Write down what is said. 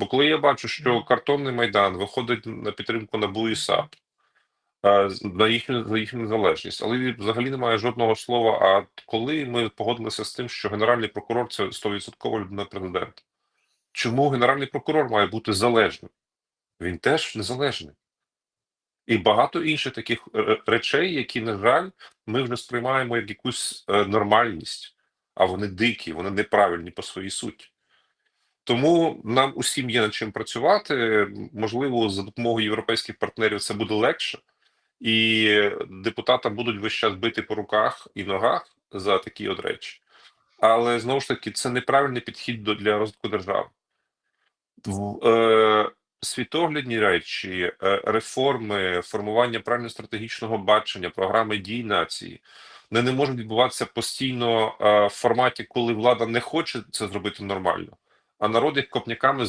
Бо коли я бачу, що картонний майдан виходить на підтримку НАБУ і САП е, на їхню за їхню незалежність, але взагалі немає жодного слова. А коли ми погодилися з тим, що генеральний прокурор це 100% людина президента, чому генеральний прокурор має бути залежним? Він теж незалежний. І багато інших таких е, речей, які, на жаль, ми вже сприймаємо як якусь е, нормальність, а вони дикі, вони неправильні по своїй суті. Тому нам усім є над чим працювати. Можливо, за допомогою європейських партнерів це буде легше, і депутата будуть весь час бити по руках і ногах за такі от речі. Але знову ж таки, це неправильний підхід до для розвитку держави. Е, світоглядні речі, е, реформи, формування правильно стратегічного бачення, програми дій нації. Вони не можуть відбуватися постійно е, в форматі, коли влада не хоче це зробити нормально, а народ їх копняками